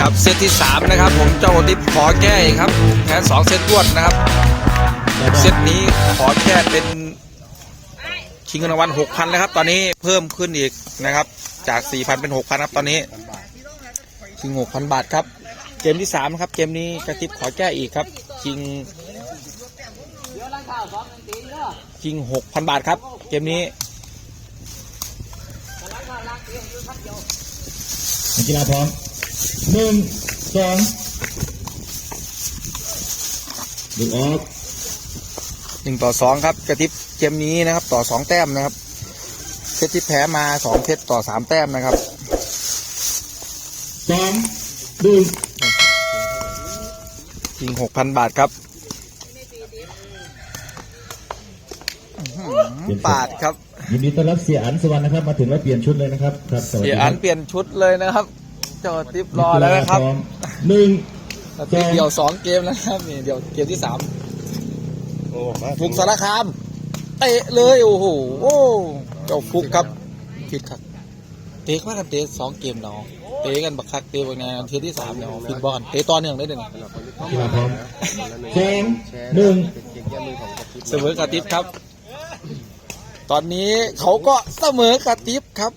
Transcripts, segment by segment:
ครับเซตที่ 3 นะครับ ผมเจ้าดิฟขอแก้อีกครับแพ้สองเซตรวดนะครับ เซตนี้ขอแก้เป็นชิงเงินรางวัล6,000แล้วครับ ตอนนี้เพิ่มขึ้นอีกนะครับ จาก4,000เป็น6,000ครับ ตอนนี้ชิง6,000บาทครับ เกมที่3นะครับ เกมนี้กระติบขอแก้อีกครับชิงชิง6,000บาทครับ เกมนี้ นักกีฬาพร้อมหนึ่งสองดึงออกหนึ่งต่อสองครับกระติบเกมนี้นะครับ ต่อสองแต้มนะครับเซตที่แพ้มาสองเซตต่อสามแต้มนะครับสองดึงยิงหกพันบาทครับอื้อหือบาทครับ ยินดีต้อนรับเสียอันสุวรรณนะครับ มาถึงแล้วเปลี่ยนชุดเลยนะครับครับสวัสเสีดียคอัรันบเปลี่ยนชุดเลยนะครับเจ้าทิปรอแล้วนะครับกกีฬาพอมหนึ่งนาทีเดียวสองเกมแล้วนะครับนี่เดี๋ยวเกมที่สามฟุกสารคามเตะเลยโอ้โหโอ้เจ้าฟุกครับผิดครับเตะว่ากันเตะสองเกมเนาะเตะกันบักคักเตะบางงานเทที่สามเนาะฟิตบอลเตะต่อเนื่องได้เด่นนักกีฬาพร้อมสองหนึ่งเสมอกระติบครับ ตอนนี้เขาก็เสมอกระติบครับ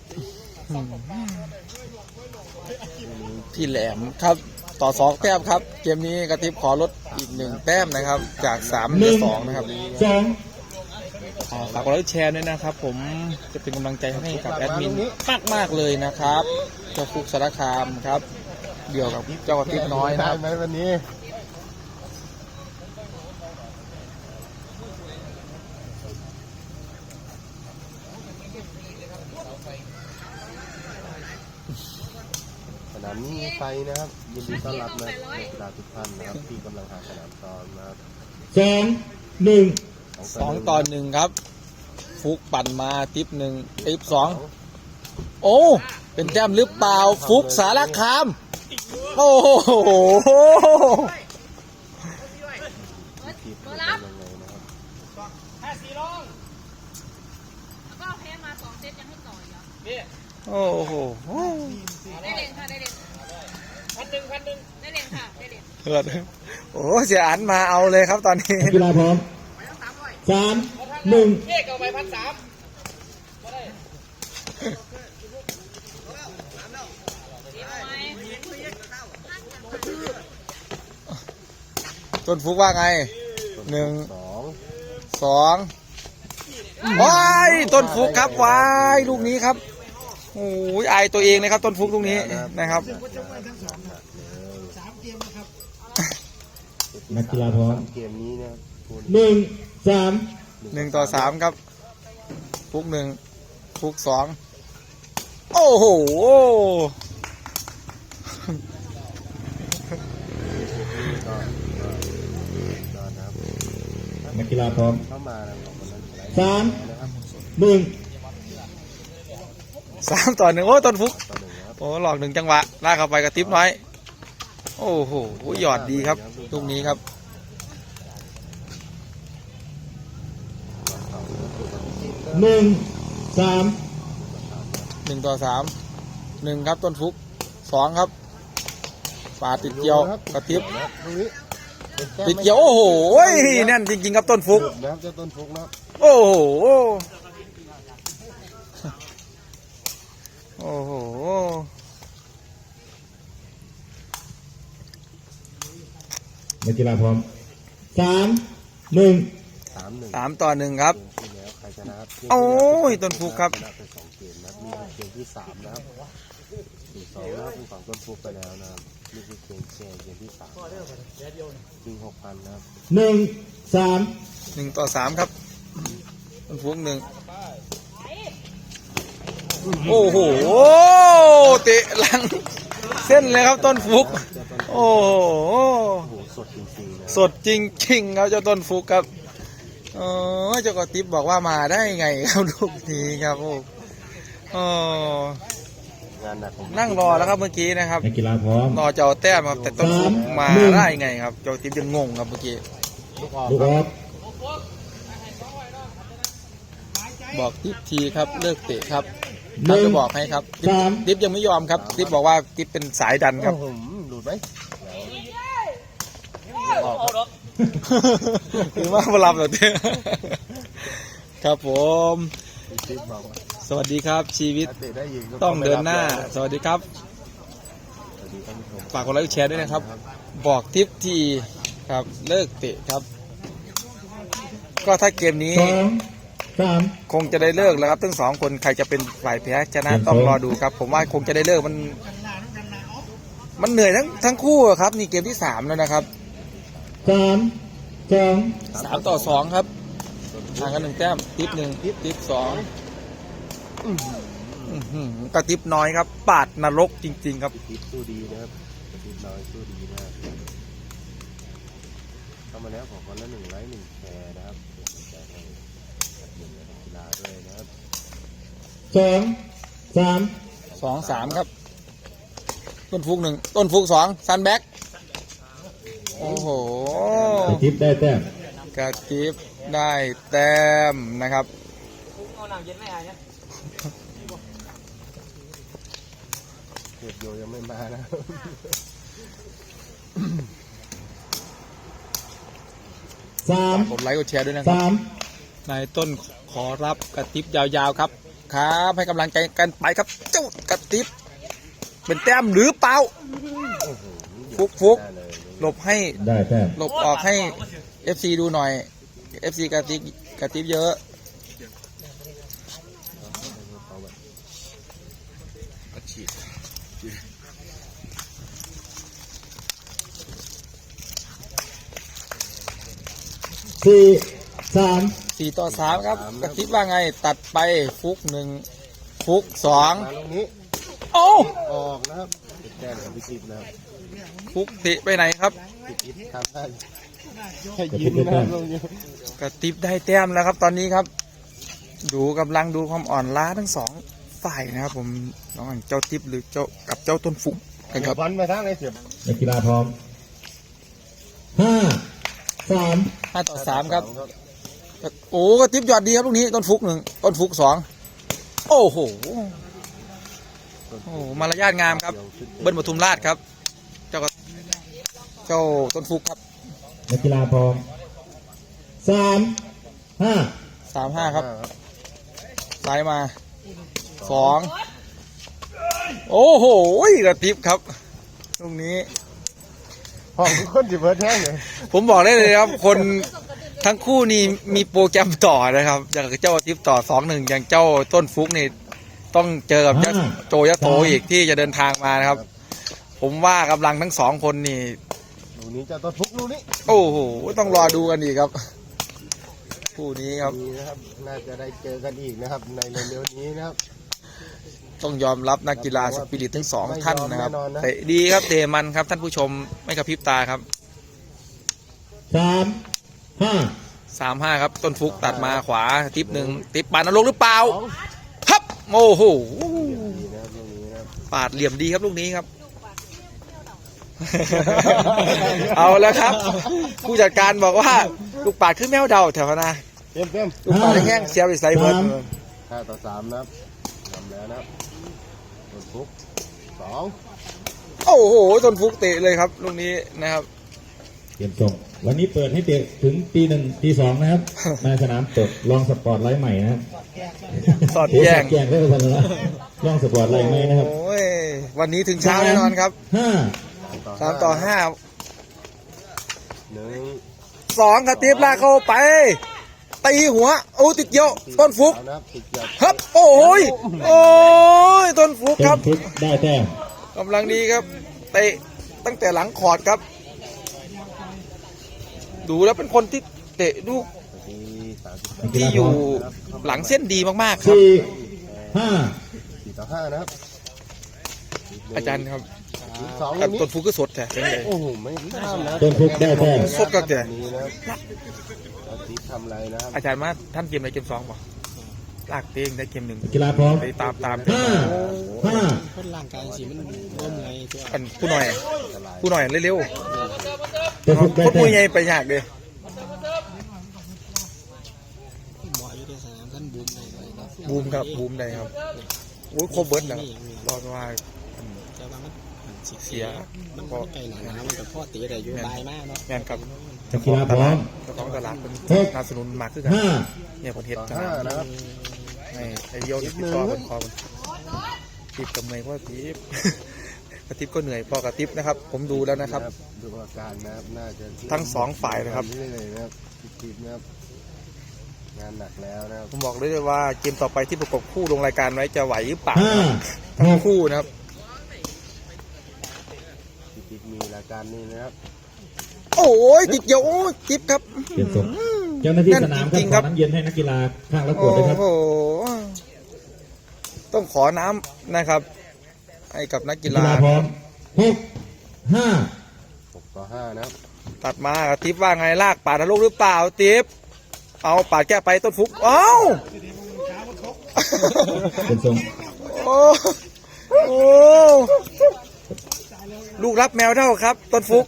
ที่แหลมครับต่อสองแต้มครับ เกมนี้กระติบขอลดอีกหนึ่งแต้มนะครับ จากสามเหลือสองนะครับสองฝากกดไลค์แชร์ด้วยนะครับ ผมจะเป็นกำลังใจให้กับแอดมินมากมากเลยนะครับเจ้าฟุกสารคามครับ เดี่ยวกับเจ้ากระติบน้อยนะครับไหมวันนี้ นามนี้มีไฟนะครับยินดีต้อนรับนะนักกีฬาทุกท่านนะครับที่กำลังหาสนามซ้อมนะครับสองหนึ่งสองต่อหนึ่งครับ ฟุกปั่นมาทิปหนึ่งทิปสองโอ้เป็นแต้มหรือเปล่าฟุกสารคาม โอ้โหทีมเป็นยังไงนะครับแล้วก็แพ้มาสองเซตยังให้ต่ออีกเหรอโอ้โหได้เล่นค่ะได้เล่นพัน หนึ่งพันหนึ่งได้เล่นค่ะได้เล่นเกิดโอ้เสียอันมาเอาเลยครับตอนนี้นักกีฬาพร้อมสามหนึ่งต้นฟุกว่าไงหนึ่งสองสองว้ายต้นฟุกครับว้ายลูกนี้ครับโอ้ยอายตัวเองนะครับ ต้นฟุกลูกนี้นะครับ นักกีฬาพร้อมเกมนี้นะครับคุณหนึ่งสามหนึ่งต่อสามครับฟุกหนึ่งฟุกสองโอ้โหก็ก็ก็นะครับนักกีฬาพร้อมเข้ามานะครับวันนั้นไลฟ์สามนะครับหนึ่งสามต่อหนึ่งโอ้ต้นฟุกต่อหนึ่งนะครับโอ้หลอกหนึ่งจังหวะลากเข้าไปกระติบน้อย โอ้โหหยอดดีครับลูกนี้ครับหนึ่งสามหนึ่งต่อสามหนึ่งครับต้นฟุกสองครับปาดติดเกี่ยวกระติบนะตรงนี้ติดเกี่ยวโอ้โหแน่นจริงๆครับต้นฟุกนะครับเจ้าต้นฟุกนะครับโอ้โหโอ้โห นักกีฬาพร้อมสามหนึ่งสามหนึ่งสามต่อหนึ่งครับเกมที่แล้วใครชนะครับโอ้ยต้นฟุกครับ ชนะไปสองเกมนะครับนี่คือเกมที่สามนะครับสี่สองนะครับเป็นฝั่งต้นฟุกไปแล้วนะครับนี่คือเกมแชร์เกมที่สามจริงหกพันนะครับหนึ่งสามหนึ่งต่อสามครับต้นฟุกหนึ่งโอ้โหเตะหลัง เส้นเลยครับต้นฟุก โอ้โห โอ้โหส ดจริงๆนะสดจริง ๆ ครับเจ้าต้นฟุกครับเออเจ้ากระติบบอกว่ามาได้ไงครับลูกนี้ครับโอ้เอองานหนักของนั่งรอแล้วครับเมื่อกี้นะครับนักกีฬาพร้อม รอเจ้าแต้มครับ แต่ต้นฟุกมาหนึ่งได้ไงครับเจ้าติบยังงงครับเมื่อกี้ ลูกออกลูกออกบอกทิปทีครับเลิกเตะครับหตามนึ่งจะบอกให้ครับทิปสามทิปยังไม่ยอมครับทิปบอกว่าทิปเป็นสายดันครับ โอ้โหหลุดไหม ถือว่ามารับแบบนี้ครับผมมีคลิปบอกว่าสวัสดีครับชีวิตถ้าเตะได้ยิงก็ต้องเดินหน้าไม่รับสวัสดีครับ สวัสดีท่านผู้ชมฝากกดไลค์กดแชร์ด้วยนะครับ บอกทิปทีครับเลิกเตะครับ ก็ถ้าเกมนี้สองสาม คงจะได้เลิกแล้วครับทั้งสองคนใครจะเป็นฝ่ายแพ้ชนะเห็นต้องผมรอดูครับ ผมว่าคงจะได้เลิกมัน มันเหนื่อยทั้งทั้งคู่อะครับ นี่เกมที่สามแล้วนะครับ สามสองสามต่อสองครับห่างกันหนึ่งแต้มทิปหนึ่งทิปสองอื้อหือกระติบน้อยครับ ปาดนรกจริง ๆ ครับคลิปสู้ดีนะครับคลิปน้อยสู้ดีนะครับเข้ามาแล้วขอคนละหนึ่งไลค์หนึ่งแชร์นะครับเป็นกำลังใจให้กับทีมนักกีฬาด้วยนะครับสองสามสองสามครับ ต้นฟุกหนึ่งต้นฟุกสองซันแบ็ก โอ้โหไปทิปได้แต้มกระติบได้แต้มนะครับเก็บโยยังไม่มานะสามกดไลค์กดแชร์ด้วยนะครับสามนายต้นขอรับกระติบยาวๆครับ ครับให้กำลังใจกันไปครับ เจ้ากระติบเป็นแต้มหรือเปล่าฟุกฟุกได้เลย หลบให้ได้แต้มหลบออกให้ FC ดูหน่อย FC กระติบกระติบเยอะเอาไว้สี่สามสี่ต่อสามครับกระติบว่าไงตัดไปฟุกหนึ่งฟุกสองมาตรงนี้โอ้ออกนะครับเป็นแต้มของพิจิตรนะครับ ฟุกติไปไหนครับพิจิตรทำได้แค่ยิ้มนะครับลงนี้กระติบได้แต้มแล้วครับ ตอนนี้ครับ ดูกำลังดูความอ่อนล้าทั้งสองฝ่ายนะครับ ผมน้องเจ้าติบหรือเจ้ากับเจ้าต้นฟุกกันครับบอลมาทางไหนเสียบนักกีฬาพร้อมห้าสามห้าต่อสามครับ โอ้กระติบยอดดีครับลูกนี้ต้นฟุกหนึ่งต้นฟุกสองโอ้โหโอ้โหมารยาทงามครับ เบิ้ลปทุมราชครับเจ้าก็ เจ้าต้นฟุกครับนักกีฬาพร้อมสามห้าสามห้าครับซ้ายมาสองโอ้โหกระติบครับลูกนี้ห้องคนจิบเบิร์ดแท่งเลยผมบอกได้เลยครับ คนทั้งคู่นี่มีโปรแกรมต่อนะครับจากเจ้าอาทิตย์ต่อสองหนึ่งอย่างเจ้าต้นฟุกนี่ต้องเจอกับเจ้าโจยะโตอีกที่จะเดินทางมานะครับ ผมว่ากำลังทั้งสองคนนี่ ลูกนี้จะต้นทุกลูกนี้โอ้โหต้องรอดูกันอีกครับคู่นี้ครับมีนะครับ น่าจะได้เจอกันอีกนะครับ ในเร็วๆนี้นะครับ ต้องยอมรับนักกีฬาสปิริตทั้งสองท่านนะครับไม่ยอมแน่นอนนะเตะดีครับเตะมันครับท่านผู้ชมไม่กระพริบตาครับสามห้าสามห้าครับ ต้นฟุกตัดมาขวาทิปหนึ่งทิปปานนรกหรือเปล่าสองครับโอ้โหดีนะครับลูกนี้นะครับปาดเหลี่ยมดีครับลูกนี้ครับ เอาแล้วครับ ผู้จัดการบอกว่าลูกปาดขึ้นแมวเดาแถวนะเต็มเต็มลูกปาดแห้งเสียไปใส่เบิร์ดห้าต่อสามนะครับทำแล้วนะครับต้นทุกสองโอ้โหต้นฟุกเตะเลยครับลูกนี้นะครับเตรียมส่งวันนี้เปิดให้เตะถึงตีหนึ่งตีสองนะครับในสนามเปิดลองสปอร์ตไลท์ใหม่นะครับสอดแจ้งแจ้งได้ทันแล้วลองสปอร์ตไลท์ใหม่นะครับโอ้ยวันนี้ถึงเช้าแน่นอนครับห้า สามต่อห้าหนึ่งสองกระติบลากเข้าไป ตีหัวโอ้ติดเยอะต้นฟุกเอานะครับติดหยัดครับโอ้ยโอ้ยต้นฟุกเต็ครัมบทุกได้แต้มกำลังดีครับเตะตั้งแต่หลังคอร์ดครับ ดูแล้วเป็นคนที่เตะลูกนาทีสามสิบนักกีที่ฬาอพร้ยู่อมหลังเส้นดีมากๆครับสี่ห้าสี่ต่อห้านะครับ อาจารย์ครับ สองแต่ลูกนี้ต้นฟุกก็สดแท้เป็นไง โอ้โหไม่ข้ามนะต้นทุกได้แต้ม สดก็แก่ นี้นะครับอาทิตย์ทำอะไรนะครับอาจารย์มาท่านเกมในเกมสองป่ะลากเต้งได้เกมหนึ่งนักกีฬาพร้อมไปตามตามห้าห้าคนร่างกายสิมันบ่เมื่อยตัวกันผู้หน่อย ผู้หน่อยเร็วต้นๆทุกได้คนแต้ผู้มใหญ่ไปยากเลยหมออยู่ในสนามท่านบุญเลยบูมครับบูมได้ครับโอ้ยโครบเบิร์ดแล้วรอดว่าแต่ว่ามันมัน สิเสียมันก็ไกลหนาน้ำมันกับพ่อตีได้อยู่บายมากเนาะแม่นกับนักกีฬาพร้อมเจ้าของตลาดเป็นหกสนับสนุนมากขึ้นกันห้าเนี่ยผลเฮ็ดต่อขห้านาดนะครับให้ไอเดียวติดต่อเป็นคอมันติดกับเหนื่อยเพราะติบกระติบก็เหนื่อยพอกระติบนะครับ ผมดูแล้วนะครับ ดูอาการนะครับน่าจะทั้งสองฝ่ายนะครับเรื่อยๆนะครับติดๆนะครับงานหนักแล้วนะครับผมบอกเลยว่าเกมต่อไปที่ประกบคู่ลงรายการไว้จะไหวหรือเปล่าห้าทั้หงกคู่นะครับ ติดๆมีรายการนี้นะครับ โอ้ยติดเดียวโอ้ยติบครับเปลี่ยนส่งเจ้าหน้าที่สนามคจริงครัรับ บขอน้ำเย็นให้นักกีฬาข้างละขวโอ้ดด้วยครับโห ต้องขอน้ำนะครับ ให้กับนักนักีกกีฬาฬาพร้อมหกห้าหกต่อห้านะครับตัดมาติบว่าไงลากปาดทะลุหรือเปล่าติบเอาปาดแก้ไปต้นฟุกเอ้า เป็นส่งโอ้โอ้ ลูกรับแมวเท่าครับ ต้นฟุก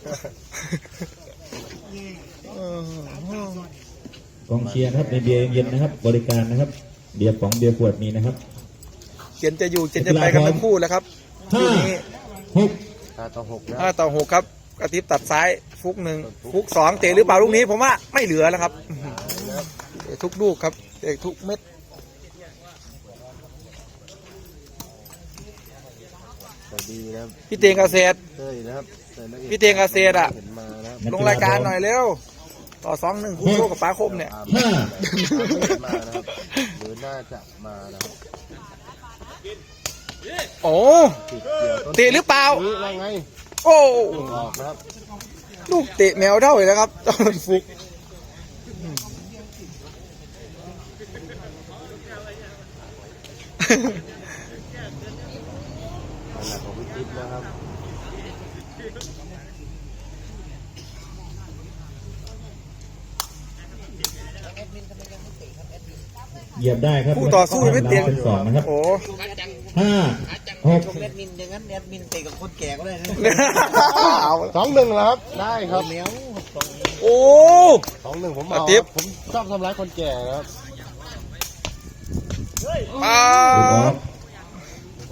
กองเชียร์นะครับในเบียร์เย็นนะครับ บริการนะครับ เบียร์ป๋องเบียร์ขวดมีนะครับเขียนจะอยู่เขียนจะไปกันทั้งคู่แล้วครับห้าคู่นี้หกห้าต่อหกนะคห้ารับต่อหกครับกระติบตัดซ้ายฟุกหนึ่งฟุกสองเตะหรือเปล่าลูกนี้ ผมว่าไม่เหลือแล้วครับเตะทุกลูกครับเตะทุกเม็ด ดีนะครับพี่เตงเกษตรเต้ยนะครับต้ยนักอกพี่เตียงเกษตรอะเห็นมานะครับนัลงรายการหน่อยเร็ว ต่อสองหนึ่งคู่โชคกับป้าคมเนี่ยห้ามานะครับหรือน่าจะมานะครับโอ้ติดเกี่ยวต้นเตะหรือเปล่าหรือว่าไงโอ้ออกนะครับลูกเตะแมวเท่าเลยนะครับต้นฟุก ขนาดของพี่จิ๊บนะครับ เหยียบได้ครับคู่ต่อสู้ยังไม่เตะเป็นสองนะครับโอ้ห้าหกแอดมินอย่างนั้นแอดมินเตะกับคนแก่ก็ได้นะเอาสองหนึ่งเหรอครับ ได้ครับแล้วโอ้สองหนึ่งผมอะเอาติ๊บผมชอบทำร้ายคนแก่นะครับปาลูกออก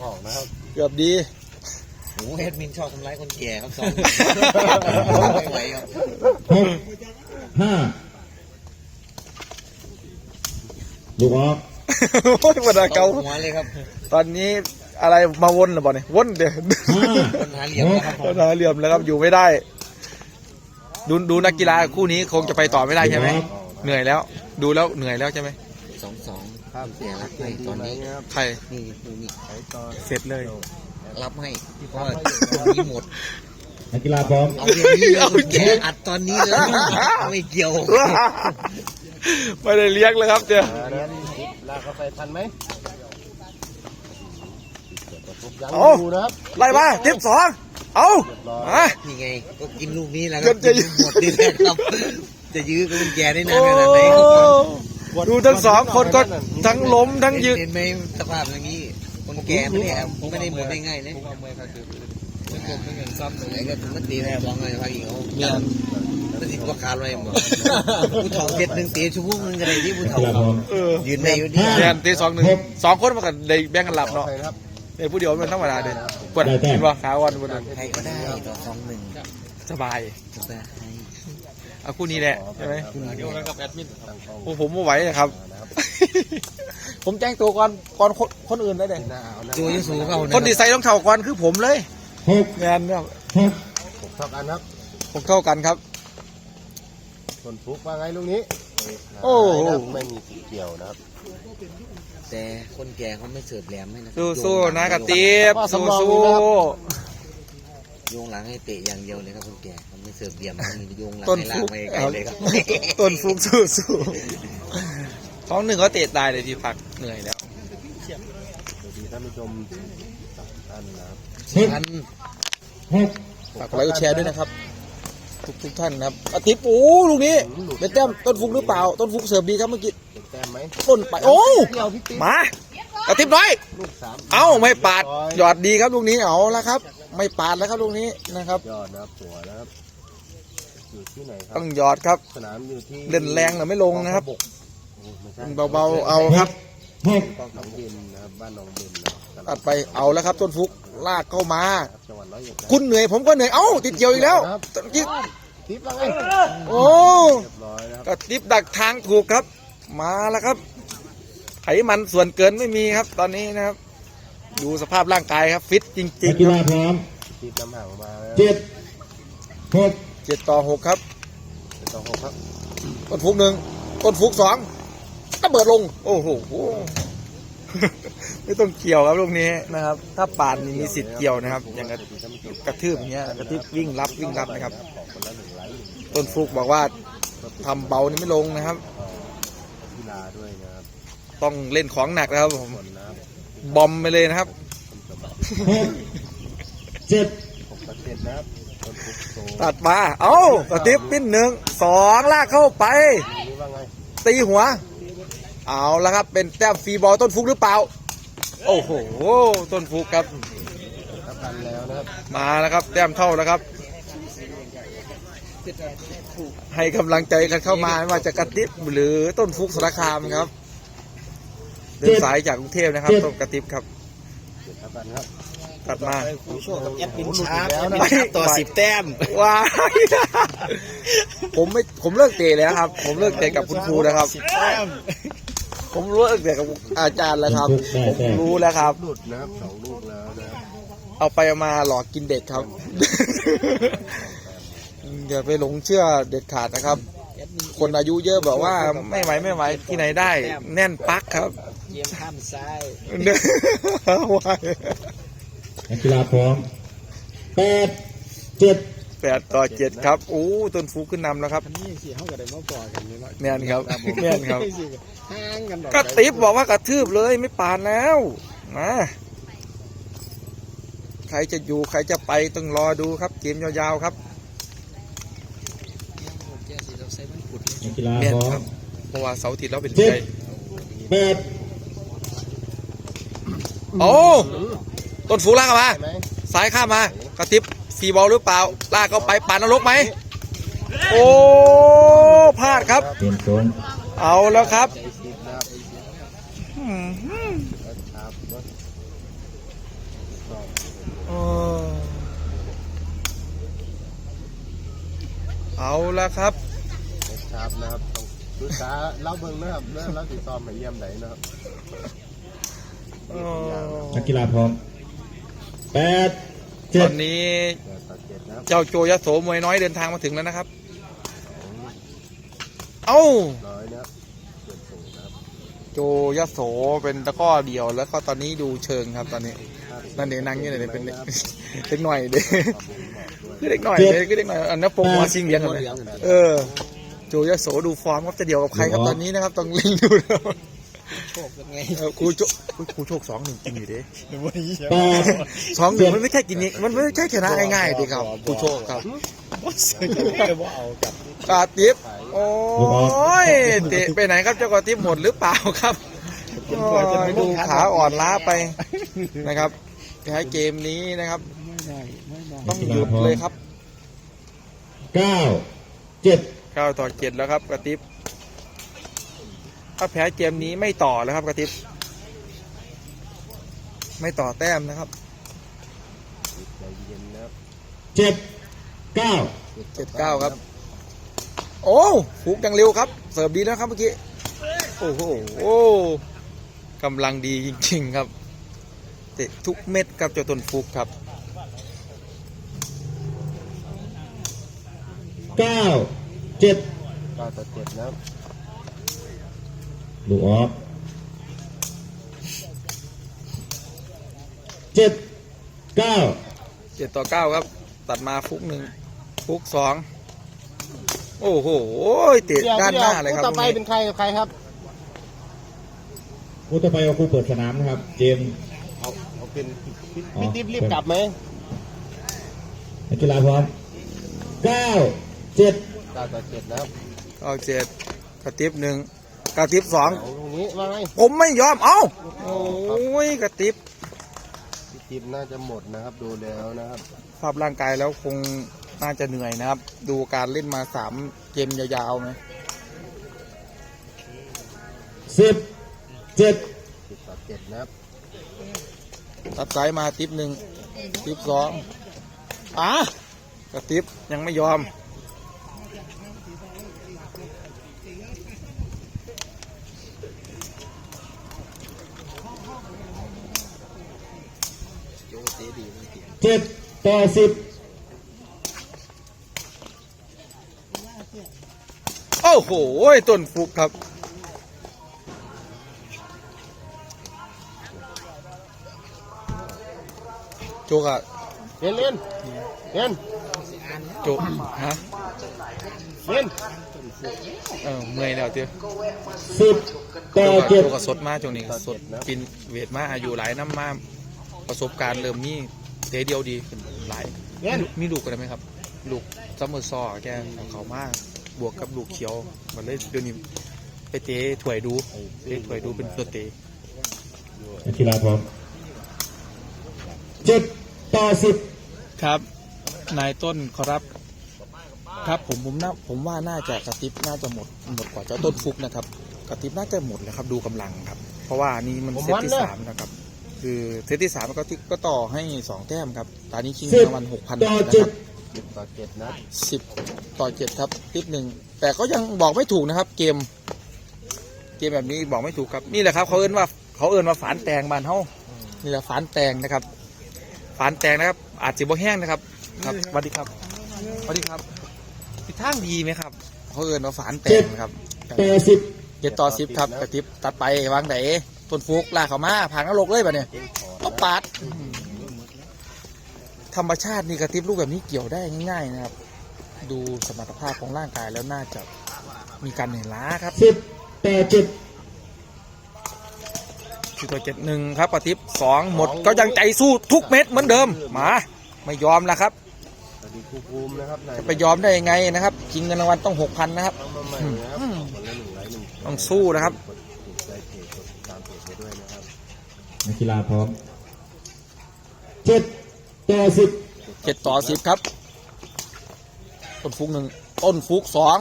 ออกนะครับเกือบดีโอ้แอดมินชอบทำร้ายคนแก่ครับสองไม่ไหวครับหก ห้าลูกออกโอ้ยวันเก่าหัวเลยครับ ตอนนี้อะไรมาวนหรือเปล่าเนี่ยวนเดี๋ยวห้าคนหาเหลี่ยมนะครับวนหาเหลี่ยมแล้วครับอยู่ไม่ได้ ดูดูนักกีฬาคู่นี้คงจะไปต่อไม่ได้ใช่ไหมเหนื่อยแล้ว ดูแล้วเหนื่อยแล้วใช่ไหมสองสองครับเสียรับให้ดีตอนไหมนี้ครับใครนี่ดูนี่ใช้ตอนเสร็จเลย รับให้เพราะว่าตรงนี้หมดนักกีฬาพร้อมเอาอย่างนี้เลยคนแก่อัดตอนนี้เลยไม่เกี่ยว ไม่ได้เลี้ยงเลยครับเดี๋ยวมานะครับจิ๊บลากเข้าไปทันไหมยังเอาอยู่นะครับไล่มาทิปสองเอาเรียบร้อยมานี่ไงก็กินลูกนี้แหละคก็รับจะกินหมดนี่แหละครับ จะยื้อกับคนแก่ได้นานโอ้ขนาดไหนครับดูทั้งสองคนก็ทั้งล้มทั้งยืนเห็นไหมสภาพอย่างนี้คนแก่ไม่ได้ไม่ได้หมดได้ง่ายนะไหนก็ถึงมันตีแม่บองเลยพาอีกเขา มันติดประกาศไว้หมดผู้ถองเพชรหนึ่งตีชั่วโมงนึงก็ได้ที่ผู้นักถอกีงฬาพร้อมเออยืนได้อยู่ดีแทนตีสองหนึ่งสองคนมันก็ได้แบ่งกันหลับเนาะใครนะครับในผู้เดียวมันธรรมดาเด้ปวดเห็นป่ะขาวันบนนั้นใครก็ได้ต่อสองหนึ่งสบายจะไปให้เอาคู่นี้แหละใช่ไหมเดียวกับแอดมินตั้งกล้องโอ้ผมไม่ไหวเลยครับนะครับ ผมแจ้งตัวก่อนก่อนคนคนอื่นได้เลยหน้าเอาหน้าตัวยังสูงเขาคนดีไซน์ต้องเท่าก่อนคือผมเลยหกงานเนี่ยหกผมเท่ากันครับผมเท่ากันครับ ส่วนฟุกว่าไงลูกนี้โอ้โหนะครับไม่มีสีเกี่ยวนะครับแต่คนแก่เขาไม่เสิร์ฟแหลมให้นะสู้ๆนะกระตีบสู้โยงหลังให้เตะอย่างเดียวเลยครับคนแก่เขาไม่เสิร์ฟเหลี่ยมมีโยงหลังๆต้นให้ลาฟุกกไปไกลเลยครับต้นฟุกสู้ๆท้องหนึ่งเขาเตะตายเลยทีพักเหนื่อยแล้วสวัสดีท่านผู้ชมสามท่านนะครับหกพันหกฝากกดไลค์กดแชร์ด้วยนะครับ ทุกทุกท่านนะครับอาทิตย์โอ้ลูกนี้เป็นแต้มต้นฟุกหรือเปล่า ต้นฟุกเสิร์ฟดีครับเมื่อกี้เป็นแต้มไหมต้นไปโอ้เกี่ยวพี่ติ๊กมาอาทิตย์น้อยลูกสามเอ้าไม่ปาดหยอดดีครับลูกนี้เอาละครับ ไม่ปาดแล้วครับลูกนี้นะครับยอดนะครับหัวนะครับอยู่ที่ไหนครัต้องหยอดครับสนามอยู่ที่เล่นแรงหน่อยไม่ลงนะครับโอ้ไม่ใช่เบาๆเอาครับหกกองทัพเย็นนะครับบ้านหนองเบนนะครับ ตัดไปเอาแล้วครับต้นฟุกลากเข้ามา จังหวัดร้อยเอ็ดนะคุณเหนื่อยผมก็เหนื่อยเอ้าติดเกี่ยวอีกแล้วจิ๊บทิปว่าไงโอ้เรียบร้อยนะครับก็ติบดักทางถูกครับ มาแล้วครับ ไขมันส่วนเกินไม่มีครับ ตอนนี้นะครับ ดูสภาพร่างกายครับ ฟิตจรินังกกีฬาพร้อมทิปน้ำห่างมาแล้วเจ็ดหกๆเจ็ดต่อหกครับเป็นต่อหกครับต้นฟุกหนึ่งต้นฟุกสองก็เบิดลง โอ้โห ไม่ต้องเกี่ยวครับลูกนี้นะครับ ถ้าปาดนี่มีสิทธิ์เกี่ยวนะครับ อย่างกระกระทืบอย่างเงี้ยกระทืบวิ่งรับวิ่งรับนะครับของคนละหนึ่งไลค์ต้นฟุกบอกว่าทำเบานี่ไม่ลงนะครับกีฬาด้วยนะครับต้องเล่นของหนักนะครับผมคนนะครับบอมไปเลยนะครับคนสมัครหกเจ็ดหกประเทศนะครับคนฟุกโซตัดมาเอ้ากระติบปิ้นหนึ่งสองลากเข้าไปนี่ว่าไงตีหัว เอาแล้วครับเป็นแต้มฟรีบอลต้นฟุกหรือเปล่า โอ้โห ต้นฟุกครับทับกันแล้วนะครับมาแล้วครับ แต้มเท่าแล้วครับ ให้กำลังใจกันเข้ามาไม่ว่าจะกระติบหรือต้นฟุกสารคามครับเดินสายจากกรุงเทพนะครับ ต้นกระติบครับเจ็ดทับกันครับตัดมาโชคกับแอดมินชาร์ปแล้วนะแอดมินชาร์ปต่อสิบแต้ม ว้ายผมไม่ผมเลิกเตะแล้วครับ ผมเลิกเตะกับคุณครูนะครับ สิบแต้ม ผมรู้เลิกเตะกับอาจารย์แล้วครับ ผมรู้แล้วครับ หลุดนะครับสองลูกแล้วนะครับเอาไปเอามาหลอกกินเด็กครับ อย่าไปหลงเชื่อเด็ดขาดนะครับ คนอายุเยอะบอกว่าไม่ไหวไม่ไหวที่ไหนได้ แน่นปักครับ เยี่ยมข้ามซ้ายว้ายนักกีฬาพร้อมแปดเจ็ด แปดต่อเจ็ดครับโอ้ต้นฟูขึ้นนำแล้วครับนี่สิเขาก็ได้มาปล่อยกันนี่เนาะแม่นครับแม่นครับ ห่างกันดอกก็ติบบอกว่ากระทืบเลยไม่ปานแล้วมาใครจะอยู่ใครจะไปต้องรอดูครับเกมยาวๆครับ นักกีฬาแม่นพร้อครัมบ เพราะว่าเสาร์อาทิตย์เราเป็นเจ็ดใจแปดโอ้ต้นฟูลากเข้ามาใช่ไหมสายข้ามมากระติบ ฟรีบอลหรือเปล่า ลากเข้าไปปานนรกไหม โอ้พลาดครับ เปลี่ยนโซนเอาแล้วครับใจสิบนะครับอืมแล้วครับรถสองเออเอาแล้วครับรถครับนะครับต้องดูตาเล่าเบิ้งนะครับเรื่องเล่าติดต่อมาเยี่ยมไหนนะครับเออนักกีฬาพร้อมแปด ตเจ็อดนนี้แปดต่อเจ็ดนะครับเจ้าโจยโสมวยน้อยเดินทางมาถึงแล้วนะครับ เอ้าร้อยนะครับเกินสูงนะครับโจยโสเป็นตะกร้อเดียวแล้วก็ตอนนี้ดูเชิงครับ ตอนนี้ นั่นเด็กนั่งอยู่ไหนเป็นเด็กเด็กหน่อยเด็กคือเด็กหน่อยเด็กคือเด็กหน่อยอันนั้นโปรโมทซิงเลี้ยงกันเลยเออโจยโสดูฟอร์มครับจะเดียวกับใครครับตอนนี้นะครับต้องลิงดูแล้ว โชคเป็นไงเออครูโจอุ๊ยครูโชคสองหนึ่งจริงอยู่ดิแปดสองหนึ่งมันไม่ใช่กินนี้มันไม่ใช่ชนะง่ายๆดิครับครูโชคครับว่าเอากับกาติบโอ้ยเตะไปไหนครับเจ้ากาติบหมดหรือเปล่าครับโอ้ยดูขาอ่อนล้าไปนะครับท้ายเกมนี้นะครับไม่ได้ไม่ได้ต้องหยุดเลยครับเก้าเจ็ดเก้าต่อเจ็ดแล้วครับกระติบ ถ้าแพ้เกมนี้ไม่ต่อแล้วครับกระติบไม่ต่อแต้มนะครับใจเย็นนะครับเจ็ดเก้าเจ็ดเก้าครับ โอ้ฟุกยังเร็วครับ เสิร์ฟดีนะครับเมื่อกี้ โอ้โหโอ้กำลังดีจริง ๆ ครับ เตะทุกเม็ดครับเจ้าต้นฟุกครับเก้าเจ็ดเก้าต่อเจ็ดนะครับ ลูกออกเจ็ดเก้าเจ็ดต่อเก้าครับ ตัดมาฟุกหนึ่งฟุกสองโอ้โหเตะด้านหน้าเลยครับต่อไปเป็นใครกับใครครับคู่ต่อไปเอาคู่เปิดสนามนะครับ เจมส์เอาเอาเป็นพี่อ๋อพี่ติ๊บรีบกลับไหมนักกีฬาพร้อมเก้าเจ็ดเก้าต่อเจ็ดนะครับเอาเจ็ดกระติบหนึ่ง กระติบสองเอาตรงนี้ว่าไงผมไม่ยอมเอ้าโอ้ยกระติบพี่ติ๊บน่าจะหมดนะครับดูแล้วนะครับภาพร่างกายแล้วคงน่าจะเหนื่อยนะครับ ดูการเล่นมาสามเกมยาวๆไหมสิบเจ็ดเจ็ดนะครับตัดสายมาติปหนึ่งติปสองอะกระติบยังไม่ยอม โยเตะดีมันเตีย เจ็ดต่อสิบโอ้โหต้นฟุกครับโจกอะเล่นเล่นเล่นโจกฮะเล่นเออเมื่อยแล้วเจ้สิบต่อโจกเจ็ดโจกสดมาช่วงนี้สดกินเวทมาอายุหลายน้ำมาประสบการณ์เริ่มมี เตะเดียวดีขึ้นหลายเล่นมีลูกกันไหมครับ ลูกซัมเมอร์ซอร์แกของเขามาก บวกกับลูกเขียว มันเลยเดี๋ยวนี้ไปเตะถวยดูเตะถวยดูเป็นตัวเตะนักกีฬาพร้อมเจ็ดต่อสิบครับ นายต้นขอรับ ครับผมผมน่าผมว่าน่าจะกระติบน่าจะหมดหมดกว่าเจ้าต้นฟุกนะครับ กระติบน่าจะหมดแล้วครับ ดูกำลังครับ เพราะว่านี่มันเซตที่สามนะครับ คือเซตที่สามก็ที่ก็ต่อให้สองแต้มครับ ตอนนี้ชิงสิบรางวัลหกพันต่อนะเจ็คดรับสิบต่อเจ็ดนะครับสิบต่อเจ็ดครับติดหนึ่งแต่ก็ยังบอกไม่ถูกนะครับ เกม เกมแบบนี้บอกไม่ถูกครับ นี่แหละครับ เขาเอิ้นว่าเขาเอิ้นว่าฝานแตงบานเฮานี่แหละฝานแตงนะครับ ฝานแตงนะครับ อาจจะบ่แห้งนะครับ ครับสวัสดีครับสวัสดีครับทิศทางดีไหมครับ เขาเอิ้นว่าฝานแตงนะครับต่อสิบเจ็ดต่อสิบครับกระติบตัดไปวางไหน ต้นฟุกลากเขามาพังนรกเลยปะเนี่ยเล่นขอก็ปาดธรรมชาตินี่กระติบลูกแบบนี้เกี่ยวได้ง่ายๆนะครับ ดูสมรรถภาพของร่างกายแล้วน่าจะมีการเหนื่อยล้าครับสิบต่อเจ็ดสิบต่อเจ็ดหนึ่งครับกระติบสองหมดก็ยังใจสู้ทุกเม็ดเหมือนเดิมมาไม่ยอมแล้วครับสวัสดีครูภูมินะครับนายจะไปยอมได้ยังไงนะครับชิงเงินรางวัลต้องหกพันนะครับเอามาใหม่นะครับคนละหนึ่งไลค์หนึ่งแชร์ต้องสู้นะครับ นักกีฬาพร้อมเจ็ดต่อสิบเจ็ดต่อสิบครับ ต้นฟุกหนึ่งต้นฟุกสอง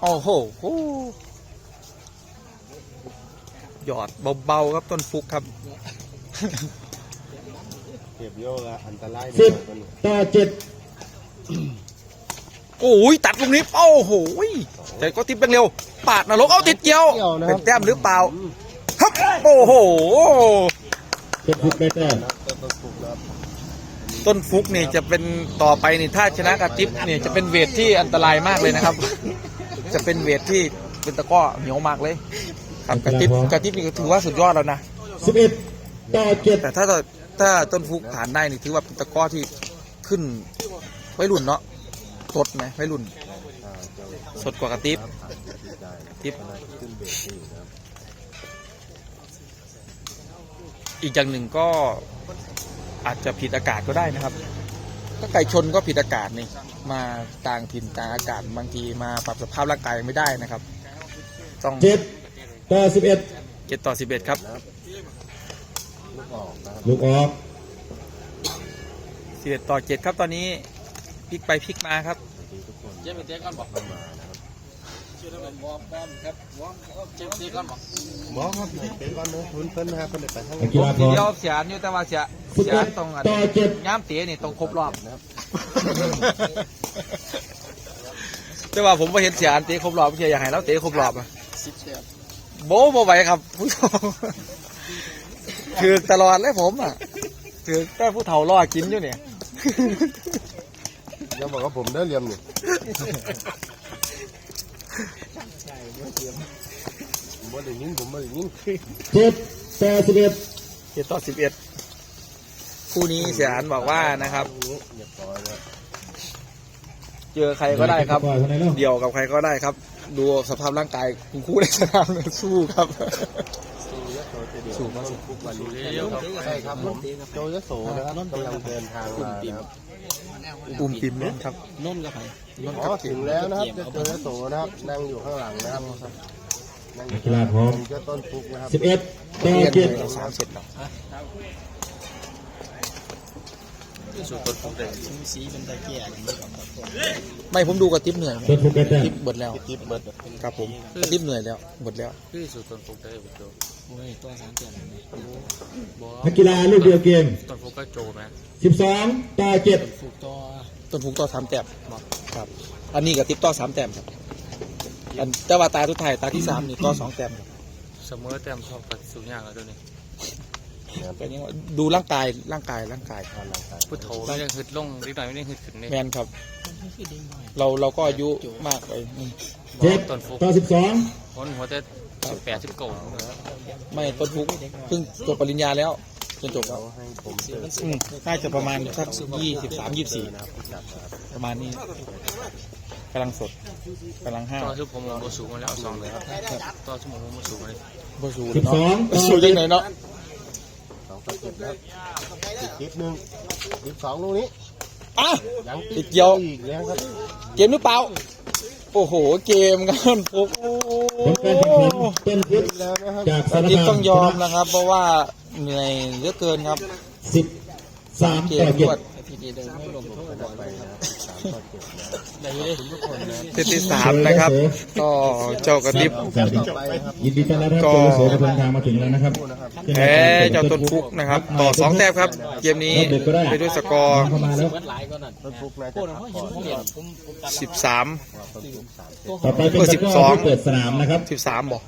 โอ้โหโอ้หยอดเบาๆครับต้นฟุกครับเก็บโยละอันตรายสิบกันต่อเจ็ดโอ้ยตัดลูกนี้โอ้โหใจก็ติดเร็ว ปาดนรกเอาติดเกี่ยวเป็นแต้มหรือเปล่าครับ โอ้โหเจ็ดฟุกได้แต้มนะเติมต้นปลูกนะครับต้นฟุกนี่จะเป็นต่อไปนี่ถ้าชนะกับทิปนี่จะเป็นเวทที่อันตรายมากเลยนะครับ จะเป็นเวทที่เป็นตะกร้อเหนียวมากเลย ครับกระติบกระติบนี่ก็ถือว่าสุดยอดแล้วนะสิบเอ็ดต่อเจ็ดแต่ถ้าถ้าต้นฟุกผ่านได้นี่ถือว่าเป็นตะกร้อที่ขึ้นไว้รุ่นเนาะสดไหมไว้รุ่นอ่าเจ้าสดกว่ากระติบผ่านที่ได้นะติ๊บ อยู่นะครับอีกอย่างหนึ่งก็อาจจะผิดอากาศก็ได้นะครับ ถ้าไก่ชนก็ผิดอากาศนี่มาต่างถิ่นต่างอากาศบางทีมาปรับสภาพร่างกายไม่ได้นะครับ ต้องเจ็ดต่อสิบเอ็ดเจ็ดต่อสิบเอ็ดครับลูกออกนะครับลูกออกสิบเอ็ดต่อเจ็ดครับตอนนี้พลิกไปพลิกมาครับสวัสดีทุกคนเจ๊ไปเตะก่อนบอก วมันวอร์มวอร์มครับวอร์มเจ๊ไปเตะก่อนบอกหมอครับเป็นก่อนนะคุณเพิ่นนะครับเพิ่นได้ไปทางนักกีฬาพร้อมเดียวเสียนอยู่แต่ว่าเสียสิบเสีเอ็ยดตรงอันต่อเจ็ดย่ามเตะนี่ต้องครบรอบนะครับแต่ว่าผมไ่เห็นเสียอันเตะครบรอบเสียอยากให้เราเตะครบรอบอะสิบแต้มโบ้โบไหวครับผู้ชมถือตลอดเลยผมอะถือแต่ผู้เฒ่ารอกินอยู่เนี่ยอย่าบอกว่าผมได้เรียมนี่ผม บ่ได้ยินผมบ่ได้ยินเจ็ดต่อสิบเอ็ดเจ็ดต่อสิบเอ็ดคู่นี้เสียอันบอกว่านะครับเรียบร้อยแล้วเจอใครก็ได้ครับปล่อยคนไหนเนาะเดี่ยวกับใครก็ได้ครับ ดูสภาพร่างกายคุณคู่ในสนามเลยสู้ครับสู้ยโสจะเดียวสู้ครับทุกวันนี้ใช่ครับผมโจยโสนะครับกำลังเดินทางมานะครับ ปุ่มปิมครับนนกับใครอ๋อถึงแล้วนะครับเจะโจยโสนะครับนั่งอยู่ข้างหลังนะครับนั่งอยู่นักกีฬาพร้อมผมเจ้าต้นฟุกนะครับสิบเอ็ดต่อเรียนเจ็ดไปสามเสร็จแล้วสุดต้นผมเลยสีเป็นตะเกียบไม่ผมดูกระติบเหนื่อยเจ็ดฟุกได้แต้มติบเบิดแล้วติ๊บเบิร์ดครับผมกระติบเหนื่อยแล้วหมดแล้วคือสุดต้นผมได้ผมโด โอ้ยตัวสามเจ็ดนักกีฬาลูกเดียวเกมต้นฟุกก็โจไหม12ต่อ7ถูกตัวต้นฟุกต่อสามแต้มครับ อันนี้กับติ๊บต่อสามแต้มครับอันแต่ว่าตาทุกไทายตาที่สามนี่ต่อสองแต้มครับเสมอแต้มชอบกับสูงยากแล้วตัวนี้ก็ยังว่าดูร่างกายร่างกายร่างกายพุทโธไม่ได้หึดลงนิดหน่อยไม่ได้หึดขึ้นนี่แมนครับ เราเราก็อายุมากไปอืม7ต่อ12คนหัวแต่ สิบแปดสิบเก้าไม่ต้นฟุกเพิ่งจบปริญญาแล้วจนจบแล้วเขาให้ผมเสิร์ฟอืมน่าจะประมาณสักยี่สิบสามยี่สี่นะครับจับนะครับประมาณนี้กำลังสดกำลังห้าวต่อชุบผมผมสูงมาแล้วสองเลยครับต่อชุบผมผมสูงมาเลยบ่สูเนาะ12ต่อสูยังไงเนาะสองต่อเจ็ดนะครับอีกคลิปหนึ่งคลิปสองลูกนี้อะยังอีกเดียวอีกแล้วครับเกมหรือเปล่า โอ้โห เกมกันฟุกโอ้ ผลการแข่งขันต้นพุทธแล้วนะครับจากสารทิพคามต้องยอมนะครับ เพราะว่าเหนื่อยเหลือเกินครับ13เกต่อมรวด7ทีเดียวไม่ลงผมชนะไปนะครับสามต่อเจ็ดนะ เซตที่สามนะครับ ก็เจ้ากระติบสวัสดีต่อไปนะครับยินดีต้อนรับครับก็โจโสกำลังทางมาถึงแล้วนะครับแพ้เจ้าต้นฟุกนะครับ ต่อสองแต้มครับ เกมนี้ไปด้วยสกอร์เข้ามาแล้วหลายก็นั่นต้นฟุกน่าจะพักก่อนเห็นผมผมตัดสิบสามต้นฟุกสามต่อไปเป็นเบอร์ตะกร้อ12ที่เปิดสนามนะครับสิบสามบอก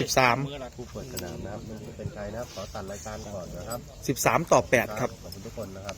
สิบสามผู้เปิดสนามนะครับไม่รู้เป็นใครนะครับขอตัดรายการก่อนนะครับสิบสามต่อแปดครับขอบคุณทุกคนนะครับ